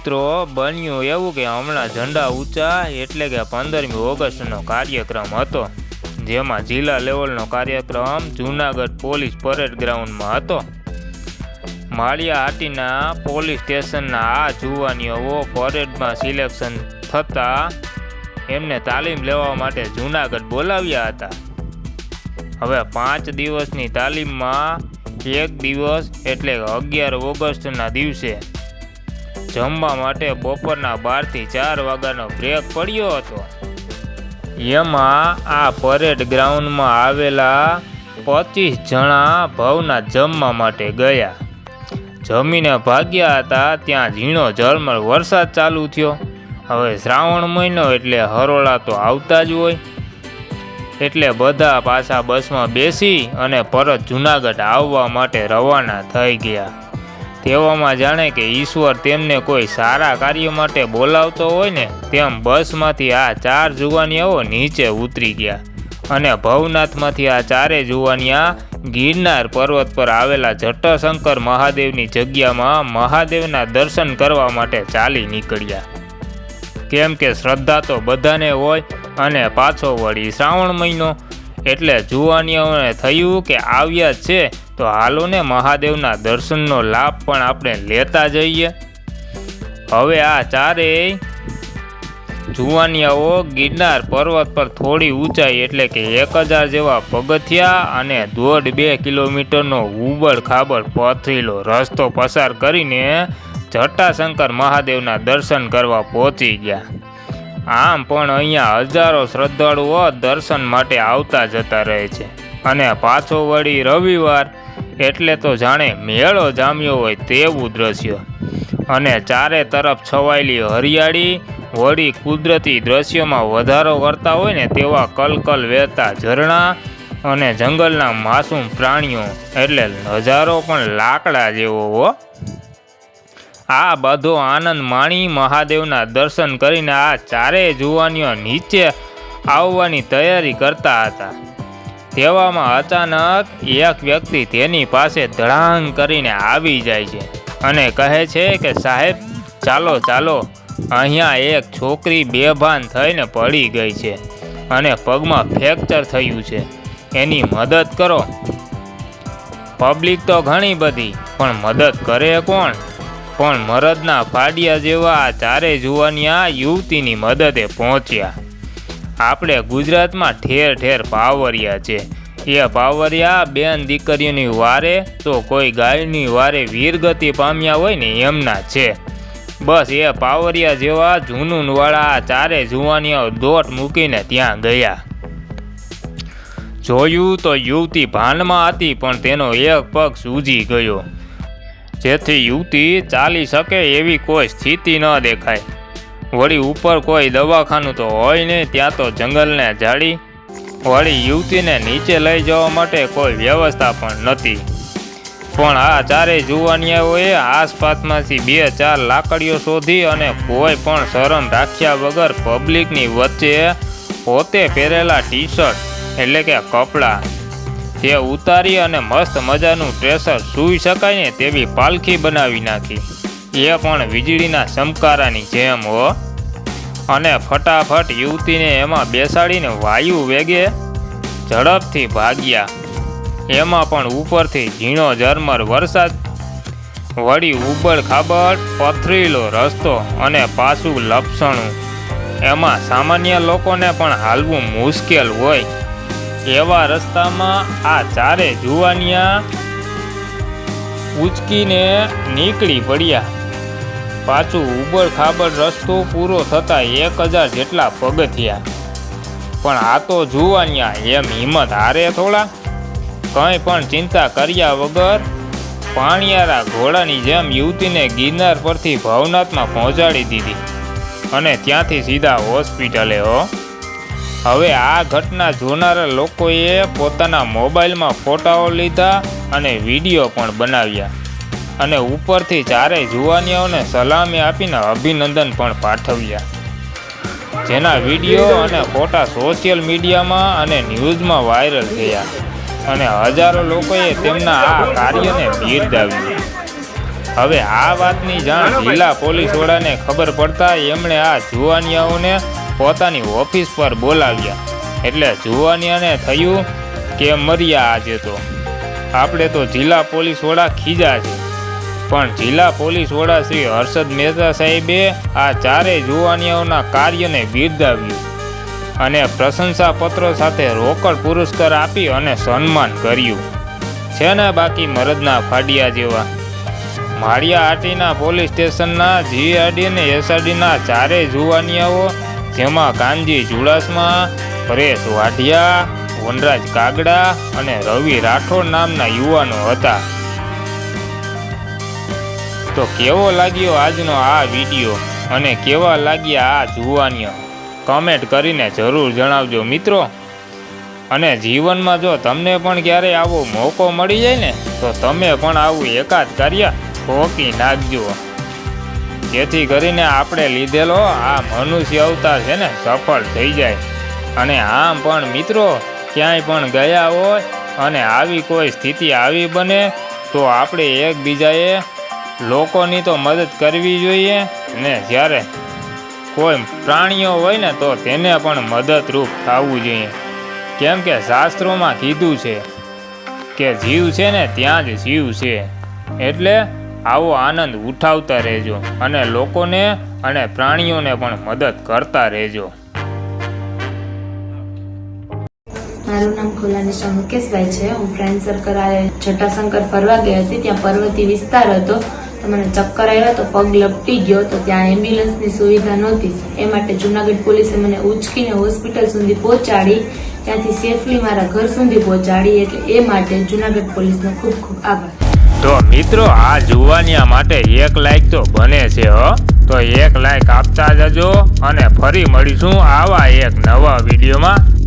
મિત્રો, બન્યું એવું કે હમણાં ઝંડા ઊંચા એટલે કે પંદરમી ઓગસ્ટનો કાર્યક્રમ હતો, જેમાં જિલ્લા લેવલનો કાર્યક્રમ જૂનાગઢ પોલીસ પરેડ ગ્રાઉન્ડમાં હતો. માળિયા હાટીના પોલીસ સ્ટેશનના આ જુવાનીઓ પરેડમાં સિલેક્શન થતાં એમને તાલીમ લેવા માટે જૂનાગઢ બોલાવ્યા હતા. હવે પાંચ દિવસની તાલીમમાં એક દિવસ એટલે અગિયાર ઓગસ્ટના દિવસે જમવા માટે બપોરના બારથી ચાર વાગ્યાનો બ્રેક પડ્યો હતો. એમાં આ પરેડ ગ્રાઉન્ડમાં આવેલા પચીસ જણા ભવના જમવા માટે ગયા. જમીને ભાગ્યા હતા ત્યાં ઝીણો ઝરમર વરસાદ ચાલુ થયો. હવે શ્રાવણ મહિનો એટલે હરોળા તો આવતા જ હોય. એટલે બધા પાછા બસમાં બેસી અને પરત જુનાગઢ આવવા માટે રવાના થઈ ગયા. તેવામાં જાણે કે ઈશ્વર તેમને કોઈ સારા કાર્ય માટે બોલાવતો હોય ને, તેમ બસમાંથી આ ચાર જુવાનિયાઓ નીચે ઉતરી ગયા અને ભવનાથમાંથી આ ચારે જુવાનિયા ગિરનાર પર્વત પર આવેલા જટાશંકર મહાદેવની જગ્યામાં મહાદેવના દર્શન કરવા માટે ચાલી નીકળ્યા. કેમ કે શ્રદ્ધા તો બધાને હોય અને પાછો વળી શ્રાવણ મહિનો એટલે જુવાનીઓને થયું કે આવ્યા છે તો હાલો ને મહાદેવના દર્શનનો લાભ પણ આપણે લેતા જઈએ. હવે આ ચારેય જુવાનિયાઓ ગિરનાર પર્વત પર થોડી ઊંચાઈ એટલે કે એક હજાર જેવા પગથિયા અને દોઢ બે કિલોમીટરનો ઉબડ ખાબડ પથરીલો રસ્તો પસાર કરીને જટાશંકર મહાદેવના દર્શન કરવા પહોંચી ગયા. આમ પણ અહીંયા હજારો શ્રદ્ધાળુઓ દર્શન માટે આવતા જતા રહે છે. અને પાછો વળી રવિવાર એટલે તો જાણે મેળો જામ્યો હોય તેવું દ્રશ્ય. અને ચારે તરફ છવાયેલી હરિયાળી, વળી કુદરતી દ્રશ્યોમાં વધારો કરતા હોય ને તેવા કલકલ વહેતા ઝરણા અને જંગલના માસૂમ પ્રાણીઓ, એટલે નજારો પણ લાકડા જેવો હો. આ બધો આનંદ માણી મહાદેવના દર્શન કરીને આ ચારેય જુવાનીઓ નીચે આવવાની તૈયારી કરતા હતા. તેવામાં અચાનક એક વ્યક્તિ તેની પાસે ધડાંગ કરીને આવી જાય છે અને કહે છે કે, સાહેબ, ચાલો ચાલો. અહીંયા એક છોકરી બેભાન થઈને પડી ગઈ છે અને પગમાં ફ્રેક્ચર થયું છે. એની મદદ કરો. પબ્લિક તો ઘણી બધી, પણ મદદ કરે કોણ? પણ મરદના ફાડિયા જેવા ચારે જુવાનિયા યુવતીની મદદે પહોંચ્યા. આપણે ગુજરાતમાં ઠેર ઠેર પાવરિયા છે. એ પાવરિયા બેન દીકરીઓની વારે તો કોઈ ગાયની વારે વીરગતિ પામ્યા હોય ને એમના છે. બસ એ પાવરિયા જેવા જૂનૂનવાળા ચારે જુવાનીઓ દોટ મૂકીને ત્યાં ગયા. જોયું તો યુવતી ભાનમાં હતી પણ તેનો એક પગ સૂજી ગયો. જેથી યુવતી ચાલી શકે એવી કોઈ સ્થિતિ ન દેખાય. વળી ઉપર કોઈ દવાખાનું તો હોય નહીં, ત્યાં તો જંગલને જાળી, વળી યુવતીને નીચે લઈ જવા માટે કોઈ વ્યવસ્થા પણ નથી. પણ આ ચારેય જુવાનિયાઓએ આસપાસમાંથી બે ચાર લાકડીઓ શોધી અને કોઈ પણ શરમ રાખ્યા વગર પબ્લિકની વચ્ચે પોતે પહેરેલા ટી શર્ટ એટલે કે કપડાં તે ઉતારી અને મસ્ત મજાનું ટ્રેસર સૂઈ શકાય ને તેવી પાલખી બનાવી નાખી. એ પણ વીજળીના ચમકારાની જેમ, હો. અને ફટાફટ યુવતીને એમાં બેસાડીને વાયુ વેગે ઝડપથી ભાગ્યા. એમાં પણ ઉપરથી ઝીણો ઝરમર વરસાદ, વળી ઉબડ ખાબડ પથરીલો રસ્તો અને પાછું લપસણું. એમાં સામાન્ય લોકોને પણ હાલવું મુશ્કેલ હોય. એવા રસ્તામાં આ ચારે જુવાનિયા ઉચકીને નીકળી પડ્યા. પાછું ઉબડ ખાબડ રસ્તો પૂરો થતાં એક હજાર જેટલા પગથિયા પણ આ તો જુવાનિયા, એમ હિંમત હારે થોડા. કંઈ પણ ચિંતા કર્યા વગર પાણીયારા ઘોડાની જેમ યુવતીને ગિરનાર પરથી ભવનાથમાં પહોંચાડી દીધી અને ત્યાંથી સીધા હોસ્પિટલે, હો. હવે આ ઘટના જોનારા લોકોએ પોતાના મોબાઈલમાં ફોટાઓ લીધા અને વીડિયો પણ બનાવ્યા. અને ઉપરથી ચારેય જુવાનિયાઓને સલામી આપીને અભિનંદન પણ પાઠવ્યા. જેના વીડિયો અને ફોટા સોશિયલ મીડિયામાં અને ન્યૂઝમાં વાયરલ થયા અને હજારો લોકોએ તેમના આ કાર્યને બિરદાવ્યું હવે આ વાતની જાણ જિલ્લા પોલીસ વડાને ખબર પડતા એમણે આ જુવાનિયાઓને પોતાની ઓફિસ પર બોલાવ્યા. એટલે જુવાનિયાને થયું કે મર્યા આજે તો. આપણે તો જિલ્લા પોલીસ વડા ખીજા છે પણ જિલ્લા પોલીસ વડા શ્રી હર્ષદ મહેતા સાહેબે આ ચારેય જુવાનિયાઓના કાર્યને બિરદાવ્યું અને પ્રશંસાપત્રો સાથે રોકડ પુરસ્કાર આપી અને સન્માન કર્યું. છે ને બાકી મરદના ફાડિયા જેવા. માળિયા આટીના પોલીસ સ્ટેશનના જીઆરડી અને એસઆરડીના ચારેય જુવાનિયાઓ જેમાં કાનજી ચુડાસમા પરેશ વાઢિયા, વનરાજ કાગડા અને રવિ રાઠોડ નામના યુવાનો હતા. તો કેવો લાગ્યો આજનો આ વીડિયો અને કેવા લાગ્યા આ જુવાનીઓ? કમેન્ટ કરીને જરૂર જણાવજો મિત્રો. અને જીવનમાં જો તમને પણ ક્યારેય આવો મોકો મળી જાય ને, તો તમે પણ આવું એકાદ કાર્ય ઠોકી નાખજો. જેથી કરીને આપણે લીધેલો આ મનુષ્ય અવતાર છે ને, સફળ થઈ જાય. અને આમ પણ મિત્રો, ક્યાંય પણ ગયા હોય અને આવી કોઈ સ્થિતિ આવી બને, તો આપણે એકબીજાએ લોકોની તો મદદ કરવી જોઈએ ને જ્યારે કોઈ પ્રાણીઓ હોય ને તો તેને પણ મદદરૂપ થવું જોઈએ. કેમ કે શાસ્ત્રોમાં કીધું છે કે જીવ છે ને ત્યાં જ જીવ છે. એટલે આવો આનંદ ઉઠાવતા રહેજો અને લોકોને અને પ્રાણીઓને પણ મદદ કરતા રહેજો. મારું નામ ખોલાનિશા મુકેશભાઈ છે. હું ફ્રેન્ડ સર્કલ આ જટાશંકર ફરવા ગઈ હતી. ત્યાં પર્વતી વિસ્તાર હતો. તો ચક્કર આવ્યા તો પગ લપટી ગયો, તો ત્યાં એમ્બ્યુલન્સની સુવિધા નહોતી. એ માટે જુનાગઢ પોલીસે મને ઉચકીને હોસ્પિટલ સુધી પહોંચાડી, ત્યાંથી સેફલી મારા ઘર સુધી પહોંચાડી, એટલે એ માટે જુનાગઢ પોલીસનો ખૂબ ખૂબ આભાર. તો મિત્રો, આ જુવાનિયા માટે એક લાઈક તો બને છે, હો. તો એક લાઈક આપતા જજો, અને ફરી મળીશું આવા એક નવા વિડીયોમાં.